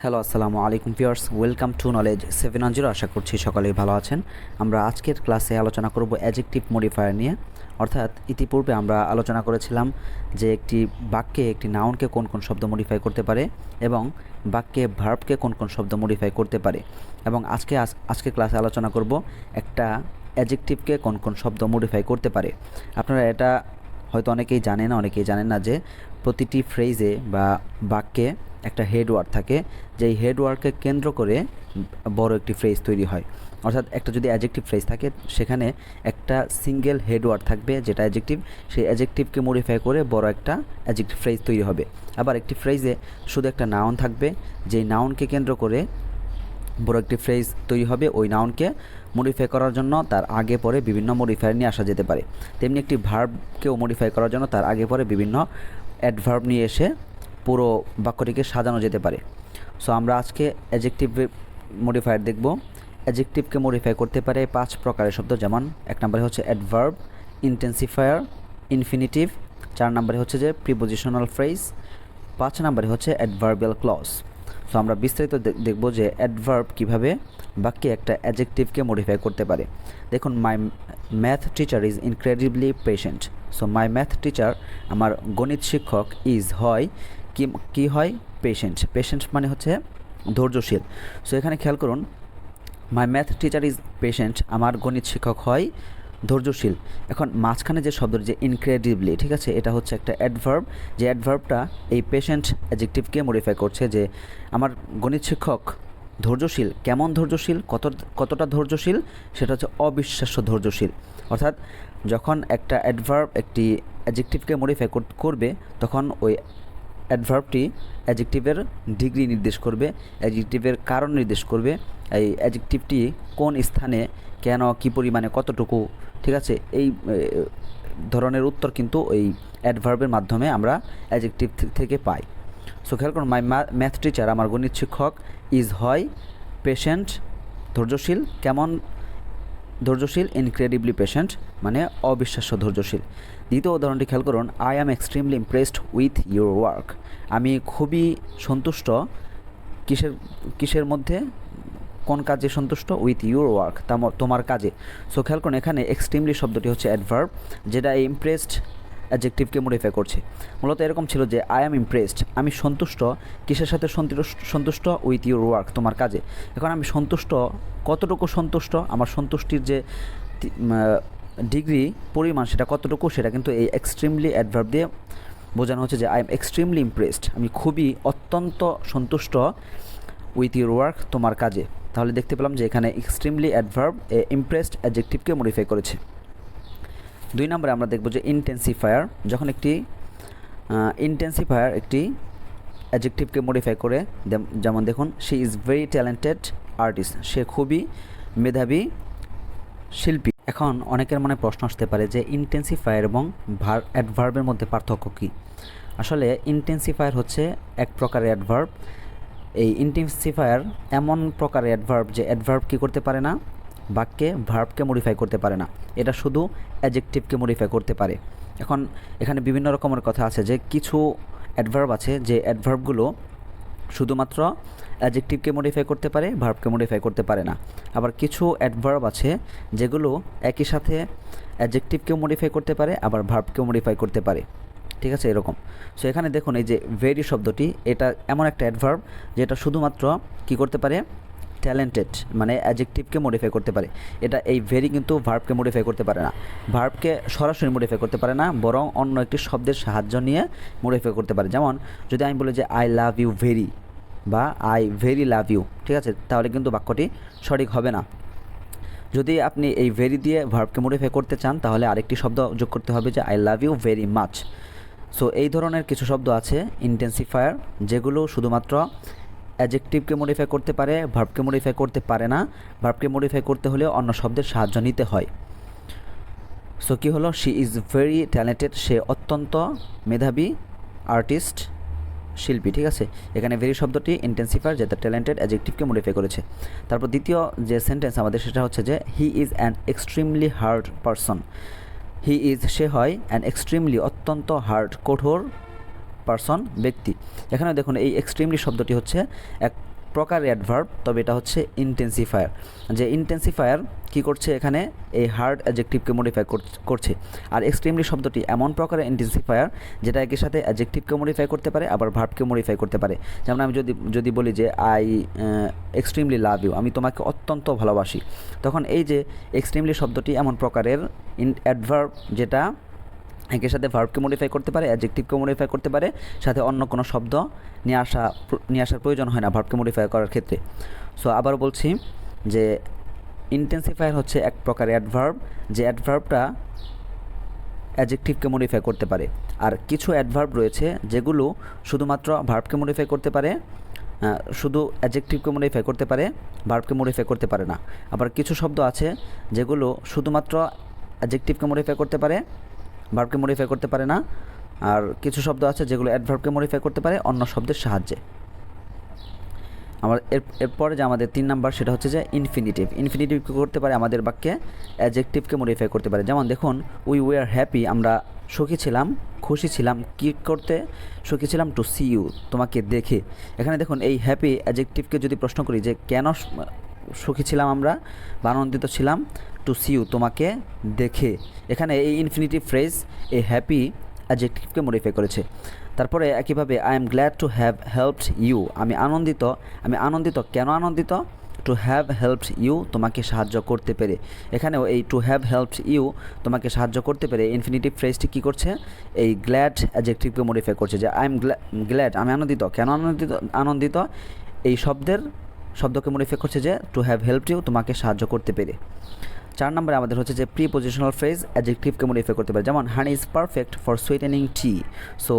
Hello, আসসালামু আলাইকুম viewers. Welcome to Knowledge seven zero আশা করছি সকলেই ভালো আছেন। আমরা আজকের ক্লাসে আলোচনা করব অ্যাজেক্টিভ মডিফায়ার নিয়ে। অর্থাৎ ইতিপূর্বে আমরা আলোচনা করেছিলাম যে একটি বাক্যে একটি নাউনকে কোন কোন শব্দ মডিফাই করতে পারে এবং বাক্যে ভার্বকে কোন কোন শব্দ মডিফাই করতে পারে। এবং আজকে আজ- আজকে ক্লাসে আলোচনা করব একটা অ্যাজেক্টিভকে কোন কোন শব্দ মডিফাই করতে পারে। আপনারা এটা হয়তো অনেকেই জানেন অনেকেই জানেন না যে প্রতিটি ফ্রেজে বা বাক্যে একটা হেডওয়ার্ড থাকে, যেই হেডওয়ার্ডকে কেন্দ্র করে বড় একটি ফ্রেজ তৈরি হয়। অর্থাৎ একটা যদি অ্যাজেক্টিভ ফ্রেজ থাকে, সেখানে একটা সিঙ্গেল হেডওয়ার্ড থাকবে, যেটা অ্যাজেক্টিভ সেই অ্যাজেক্টিভকে মডিফাই করে বড় একটা অ্যাজেক্টিভ ফ্রেজ তৈরি হবে। আবার একটি ফ্রেজে শুধু একটা নাউন থাকবে, যেই নাউনকে কেন্দ্র করে বড় একটি ফ্রেজ তৈরি হবে, ওই নাউনকে মডিফাই করার জন্য তার আগে পরে বিভিন্ন মডিফায়ার নিয়ে আসা যেতে পারে। তেমনি একটি ভার্বকেও মডিফাই করার জন্য তার আগে পরে বিভিন্ন অ্যাডভার্ব নিয়ে এসে পুরো বাক্যটিকে সাজানো যেতে পারে। সো আমরা আজকে অ্যাজেক্টিভ মডিফায়ার দেখব। অ্যাজেক্টিভকে মডিফাই করতে পারে পাঁচ প্রকারের শব্দ, যেমন এক নম্বরে হচ্ছে অ্যাডভার্ব ইন্টেন্সিফায়ার ইনফিনিটিভ চার নম্বরে হচ্ছে যে প্রিপোজিশনাল ফ্রেজ পাঁচ নম্বরে হচ্ছে অ্যাডভার্বিয়াল ক্লজ সো আমরা বিস্তারিত দেখব যে অ্যাডভার্ব কীভাবে বাক্যে একটা অ্যাডজেক্টিভকে মডিফাই করতে পারে। দেখুন my math teacher is incredibly patient so my math teacher আমার গণিত শিক্ষক ইজ হয় কি কি হয়? পেশেন্ট পেশেন্ট মানে হচ্ছে ধৈর্যশীল। সো এখানে খেয়াল করুন my math teacher is patient আমার গণিত শিক্ষক হয় ধৈর্যশীল। এখন মাঝখানে যে শব্দ যে ইনক্রেডিবলি ঠিক আছে? এটা হচ্ছে একটা অ্যাডভার্ব যে অ্যাডভার্বটা এই পেশেন্ট অ্যাজেক্টিভকে মডিফাই করছে যে আমার গণিত শিক্ষক ধৈর্যশীল। কেমন ধৈর্যশীল? কত, কতটা ধৈর্যশীল? সেটা হচ্ছে অবিশ্বাস্য ধৈর্যশীল। অর্থাৎ যখন একটা অ্যাডভার্ব একটি অ্যাজেক্টিভকে মডিফাই করবে, তখন ওই অ্যাডভার্বটি অ্যাজেক্টিভের ডিগ্রি নির্দেশ করবে অ্যাজেক্টিভের কারণ নির্দেশ করবে। এই অ্যাজেক্টিভটি কোন স্থানে, কেন, কি পরিমাণে, কতটুকু, ঠিক আছে? এই ধরনের উত্তর কিন্তু এই অ্যাডভার্বের মাধ্যমে আমরা অ্যাজেক্টিভ থেকে পাই। সো খেয়াল করুন মাই ম্যাথ টিচার আমার গণিত শিক্ষক ইজ হয় পেশেন্ট ধৈর্যশীল, কেমন, ধৈর্যশীল ইনক্রেডিবলি পেশেন্ট মানে অবিশ্বাস্য ধৈর্যশীল। দ্বিতীয় উদাহরণটি খেয়াল করুন I am extremely impressed with your work আমি খুবই সন্তুষ্ট কিসের কিসের মধ্যে? কোন কাজে সন্তুষ্ট? উইথ ইউর ওয়ার্ক তোমার কাজে। সো খেয়াল করুন, এখানে এক্সট্রিমলি শব্দটি হচ্ছে অ্যাডভার্ব যেটা এই ইমপ্রেসড অ্যাডজেক্টিভকে মডিফাই করছে। মূলত এরকম ছিল যে আই অ্যাম ইমপ্রেসড আমি সন্তুষ্ট কিসের সাথে সন্তুষ্ট সন্তুষ্ট? উইথ ইউর ওয়ার্ক তোমার কাজে। এখন আমি সন্তুষ্ট, কতটুকু সন্তুষ্ট? আমার সন্তুষ্টির যে ডিগ্রি পরিমাণ সেটা কতটুকু সেটা কিন্তু এই এক্সট্রিমলি অ্যাডভার্ব দিয়ে বোঝানো হচ্ছে যে আই এম এক্সট্রিমলি ইমপ্রেসড আমি খুবই অত্যন্ত সন্তুষ্ট উইথ ইউর ওয়ার্ক তোমার কাজে। তাহলে দেখতে পেলাম যে এখানে এক্সট্রিমলি অ্যাডভার্ব এ ইমপ্রেসড অ্যাডজেক্টিভকে মডিফাই করেছে। দুই নম্বরে আমরা দেখব যে ইন্টেন্সিফায়ার যখন একটি ইন্টেন্সিফায়ার একটি অ্যাডজেক্টিভকে মডিফাই করে যেমন দেখুন she is very talented artist সে খুবই মেধাবী শিল্পী। এখন অনেকের মনে প্রশ্ন আসতে পারে যে ইন্টেন্সিফায়ার এবং ভার অ্যাডভার্বের মধ্যে পার্থক্য কী? আসলে ইন্টেন্সিফায়ার হচ্ছে এক প্রকারের অ্যাডভার্ব এই ইন্টেন্সিফায়ার এমন প্রকারের অ্যাডভার্ব যে অ্যাডভার্ব কী করতে পারে না, বাক্যে ভার্বকে মডিফাই করতে পারে না। এটা শুধু অ্যাজেক্টিভকে মডিফাই করতে পারে। এখন এখানে বিভিন্ন রকমের কথা আছে যে কিছু অ্যাডভার্ব আছে যে অ্যাডভার্বগুলো শুধুমাত্র অ্যাজেক্টিভকে মডিফাই করতে পারে ভার্বকে মডিফাই করতে পারে না। আবার কিছু অ্যাডভার্ব আছে যেগুলো একই সাথে অ্যাজেক্টিভকেও মডিফাই করতে পারে, আবার ভার্বকেও মডিফাই করতে পারে। ঠিক আছে, এরকম। সো এখানে দেখুন এই যে ভেরি শব্দটি, এটা এমন একটা অ্যাডভার্ব যেটা শুধুমাত্র কি করতে পারে? ট্যালেন্টেড মানে অ্যাজেক্টিভকে মডিফাই করতে পারে। এটা এই ভেরি কিন্তু ভার্বকে মডিফাই করতে পারে না। ভার্বকে সরাসরি মডিফাই করতে পারে না, বরং অন্য একটি শব্দের সাহায্য নিয়ে মডিফাই করতে পারে। যেমন, যদি আমি বলি যে আই লাভ ইউ ভেরি বা আই ভেরি লাভ ইউ ঠিক আছে? তাহলে কিন্তু বাক্যটি সঠিক হবে না। যদি আপনি এই ভেরি দিয়ে ভার্বকে মডিফাই করতে চান, তাহলে আরেকটি শব্দ যোগ করতে হবে যে I love you very much so এই ধরনের কিছু শব্দ আছে ইন্টেন্সিফায়ার যেগুলো শুধুমাত্র অ্যাজেক্টিভকে মডিফাই করতে পারে ভার্বকে মডিফাই করতে পারে না। ভার্বকে মডিফাই করতে হলে অন্য শব্দের সাহায্য নিতে হয়। সো কী হলো? শি ইজ ভেরি ট্যালেন্টেড সে অত্যন্ত মেধাবী আর্টিস্ট শিল্পী, ঠিক আছে? এখানে ভেরি শব্দটি ইন্টেন্সিফায়ার যেটা ট্যালেন্টেড অ্যাজেক্টিভকে মডিফাই করেছে। তারপর দ্বিতীয় যে সেন্টেন্স আমাদের, সেটা হচ্ছে যে he is an extremely hard person he is সে হয় অ্যান এক্সট্রিমলি অত্যন্ত হার্ড কঠোর পারসন ব্যক্তি। এখানে দেখুন, এই এক্সট্রিমলি শব্দটি হচ্ছে এক প্রকার অ্যাডভার্ব তবে এটা হচ্ছে ইন্টেন্সিফায়ার যে ইন্টেন্সিফায়ার কি করছে এখানে? এই হার্ড অ্যাজেক্টিভকে মডিফাই করছে। আর এক্সট্রিমলি শব্দটি এমন প্রকারের ইন্টেন্সিফায়ার যেটা একই সাথে অ্যাজেক্টিভকে মডিফাই করতে পারে, আবার ভার্বকে মডিফাই করতে পারে। যেমন আমি যদি যদি বলি যে আই এক্সট্রিমলি লাভ ইউ আমি তোমাকে অত্যন্ত ভালোবাসি। তখন এই যে এক্সট্রিমলি শব্দটি এমন প্রকারের ইন অ্যাডভার্ব যেটা একের সাথে ভার্বকে মডিফাই করতে পারে অ্যাডজেক্টিভকে মডিফাই করতে পারে, সাথে অন্য কোনো শব্দ নিয়ে আসা, নিয়ে আসার প্রয়োজন হয় না ভার্বকে মডিফাই করার ক্ষেত্রে। সো আবার বলছি যে ইন্টেন্সিফায়ার হচ্ছে এক প্রকার অ্যাডভার্ব যে অ্যাডভার্বটা অ্যাডজেক্টিভকে মডিফাই করতে পারে। আর কিছু অ্যাডভার্ব রয়েছে যেগুলো শুধুমাত্র ভার্বকে মডিফাই করতে পারে শুধু অ্যাডজেক্টিভকে মডিফাই করতে পারে ভার্বকে মডিফাই করতে পারে না। আবার কিছু শব্দ আছে যেগুলো শুধুমাত্র অ্যাডজেক্টিভকে মডিফাই করতে পারে ভার্বকে মডিফাই করতে পারে না। আর কিছু শব্দ আছে যেগুলো অ্যাডভার্বকে মডিফাই করতে পারে, অন্য শব্দের সাহায্যে। আমার এর, এরপরে যে আমাদের তিন নাম্বার সেটা হচ্ছে যে ইনফিনিটিভ ইনফিনিটিভ করতে পারে? আমাদের বাক্যে অ্যাজেক্টিভকে মডিফাই করতে পারে। যেমন দেখুন উই ওয়ার হ্যাপি আমরা সুখী ছিলাম, খুশি ছিলাম, কি করতে? সুখী ছিলাম টু সি ইউ তোমাকে দেখে। এখানে দেখুন, এই হ্যাপি অ্যাজেক্টিভকে যদি প্রশ্ন করি যে কেন সুখী ছিলাম আমরা বা আনন্দিত ছিলাম টু সি ইউ তোমাকে দেখে। এখানে এই ইনফিনিটিভ ফ্রেজ এই হ্যাপি অ্যাজেক্টিভকে মডিফাই করেছে। তারপরে একইভাবে I am glad to have helped you আমি আনন্দিত আমি আনন্দিত, কেন আনন্দিত? টু হ্যাভ হেল্পড ইউ তোমাকে সাহায্য করতে পেরে। এখানেও এই টু হ্যাভ হেল্পড ইউ তোমাকে সাহায্য করতে পেরে ইনফিনিটিভ ফ্রেজটি কী করছে? এই গ্ল্যাড অ্যাজেক্টিভকে মডিফাই করছে যে আই এম গ্ল্যাড আমি আনন্দিত, কেন আনন্দিত? আনন্দিত, এই শব্দের শব্দকে মডিফাই করছে যে টু হ্যাভ হেল্পড ইউ তোমাকে সাহায্য করতে পেরে। চার নম্বরে আমাদের হচ্ছে যে প্রি পজিশনাল ফ্রেজ অ্যাডজেক্টিভকে মডিফাই করতে পারে। যেমন honey is perfect for sweetening tea so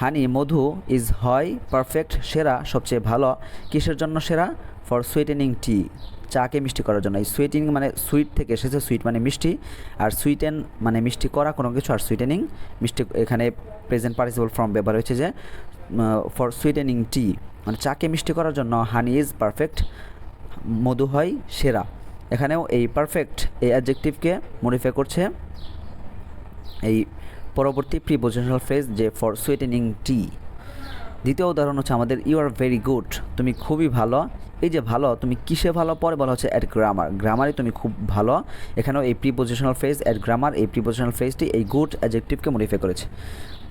honey Madhu is হয় পারফেক্ট সেরা, সবচেয়ে ভালো। কিসের জন্য সেরা? ফর সুইটেনিং টি চাকে মিষ্টি করার জন্য। এই সুইটিং মানে সুইট থেকে এসেছে সুইট মানে মিষ্টি। আর সুইটেন মানে মিষ্টি করা কোনো কিছু, আর সুইটেনিং মিষ্টি, এখানে প্রেজেন্ট পার্টিসিপল ফর্ম ব্যবহার হয়েছে যে ফর সুইটেনিং টি মানে চাকে মিষ্টি করার জন্য হানি ইজ পারফেক্ট মধু হয় সেরা। এখানেও এই পারফেক্ট এই অ্যাডজেক্টিভকে মডিফাই করছে এই পরবর্তী প্রিপোজিশনাল ফ্রেজ যে ফর সুইটেনিং টি দ্বিতীয় উদাহরণ হচ্ছে আমাদের ইউ আর ভেরি গুড তুমি খুবই ভালো। এই যে ভালো, তুমি কিসে ভালো? পরে বলা হচ্ছে অ্যাট গ্রামার গ্রামারে তুমি খুব ভালো। এখানেও এই প্রিপোজিশনাল ফ্রেজ অ্যাট গ্রামার এই প্রিপোজিশনাল ফ্রেজটি এই গুড অ্যাডজেক্টিভকে মডিফাই করেছে।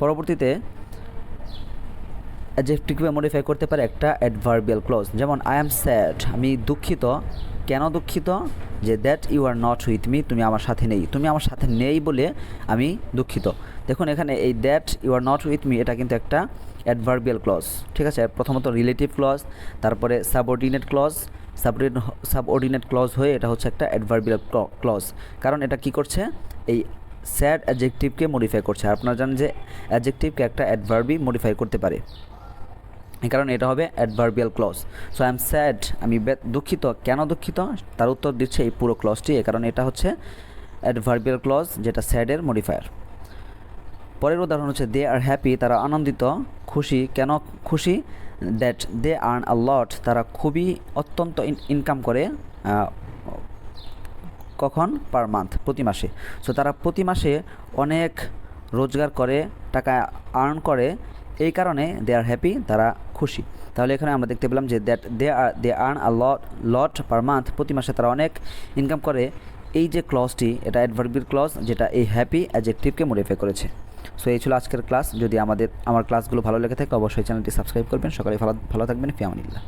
পরবর্তীতে অ্যাডজেক্টিভকে মডিফাই করতে পারে একটা অ্যাডভার্বিয়াল ক্লোজ যেমন আই অ্যাম স্যাড আমি দুঃখিত। কেন দুঃখিত? যে that you are not with me তুমি আমার সাথে নেই। তুমি আমার সাথে নেই বলে আমি দুঃখিত। দেখুন, এখানে এই that you are not with me এটা কিন্তু একটা অ্যাডভার্বিয়াল ক্লজ ঠিক আছে? প্রথমত রিলেটিভ ক্লজ তারপরে subordinate clause subordinate subordinate clause হয়ে এটা হচ্ছে একটা অ্যাডভার্বিয়াল ক্লজ কারণ এটা কি করছে? এই স্যাড অ্যাডজেক্টিভকে মডিফাই করছে। আপনারা জানেন যে অ্যাডজেক্টিভকে একটা অ্যাডভার্বই মডিফাই করতে পারে। কারণে এটা হবে adverbial clause so I am sad আমি দুঃখিত, কেন দুঃখিত? তার উত্তর দিচ্ছে এই পুরো ক্লজটি কারণে এটা হচ্ছে অ্যাডভার্বিয়াল ক্লজ যেটা স্যাডের মডিফায়ার পরের উদাহরণ হচ্ছে দে আর হ্যাপি তারা আনন্দিত, খুশি, কেন খুশি? That they earn a lot তারা খুবই অত্যন্ত ইনকাম করে কখন? পার মান্থ প্রতি মাসে। সো তারা প্রতি মাসে অনেক রোজগার করে, টাকা আর্ন করে, এই কারণে দে আর হ্যাপি তারা খুশি। তাহলে এখানে আমরা দেখতে পেলাম যে that they are they earn a lot lot per month প্রতি মাসে তারা অনেক ইনকাম করে। এই যে ক্লজটি এটা অ্যাডভার্বির ক্লজ যেটা এই হ্যাপি অ্যাজেক্টিভকে মডিফাই করেছে। সো এই ছিল আজকের ক্লাস যদি আমাদের, আমার ক্লাসগুলো ভালো লেগে থাকে, অবশ্যই চ্যানেলটি সাবস্ক্রাইব করবেন। সকালে ভালো ভালো থাকবেন। ফিয়ামানিল্লাহ।